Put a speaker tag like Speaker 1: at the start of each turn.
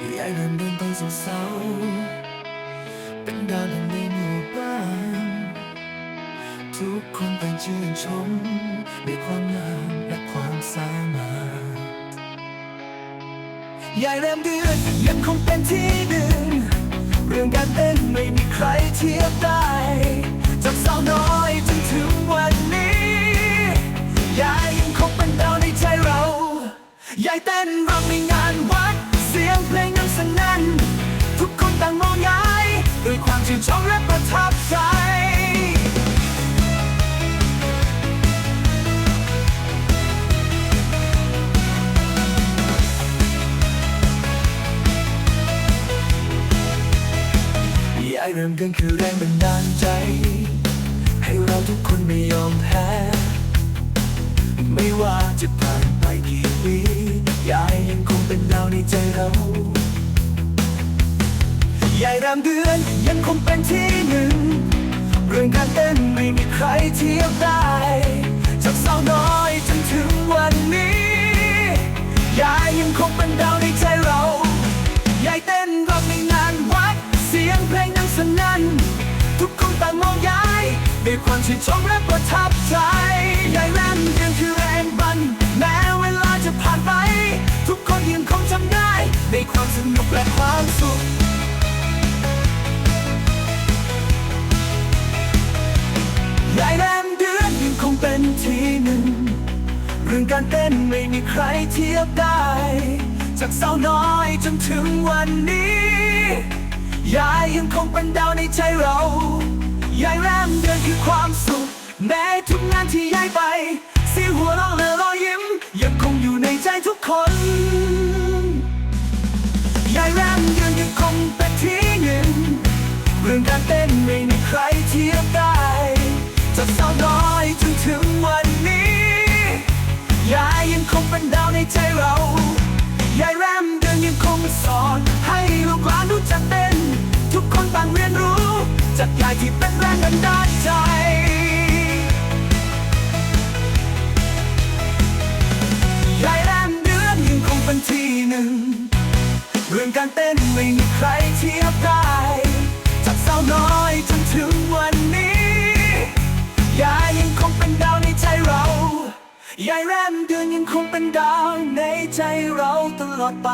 Speaker 1: ยายเริ่มเดินไปเศร้าๆเป็นดาวดังในหมู่บ้าน ทุกคนต่างชื่นชมในความงามและความสามารถยายแรมเดือนยังคงเป็นที่หนึ่ง เรื่องการเต้นไม่มีใครเทียบได้จากสาวน้อยจนถึงวันนี้ ยายยังคงเป็นดาวในใจเรา ยายเต้นรำในงาน เริ่มกันคือแรงบันดาลใจ ให้เราทุกคนไม่ยอมแพ้ ไม่ว่าจะผ่านไปกี่ปียายยังคงเป็นดาวในใจเรายายรำเดือนยังคงเป็นที่หนึ่ง เรื่องการเต้นไม่มีใครเทียบได้ ด้วยความชื่นชมและประทับใจยายแรมยังคือแรงบัน แม้เวลาจะผ่านไป ทุกคนยังคงจำได้ ในความสนุกและความสุขยายแรมเดือนยังคงเป็นที่หนึ่ง เรื่องการเต้นไม่มีใครเทียบได้ จากสาวน้อยจนถึงวันนี้ ยายยังคงเป็นดาวในใจเรา ยายแรมเดือนคือความสุขแม้ทุกงานที่ยายไปเสียงหัวเราะและรอยยิ้ม ยังคงอยู่ในใจทุกคนยายแรมเดือนยังคงเป็นที่หนึ่งเรื่องการเต้นไม่มีใครเทียบได้จากสาวน้อยจนถึงวันนี้ยายยังคงเป็นดาวในใจเรายายแรมเดือนยังคงสอน ให้ลูกหลานรู้จักเต้น ทุกคนต่างเรียนรู้ จากยายที่เป็น แรงบันดาลใจยายแรมเดือนยังคงเป็นที่หนึ่ง เรื่องการเต้นไม่มีใครเทียบได้จากสาวน้อยจนถึงวันนี้ ยายยังคงเป็นดาวในใจเรา ยายแรมเดือนยังคงเป็นดาวในใจเราตลอดไป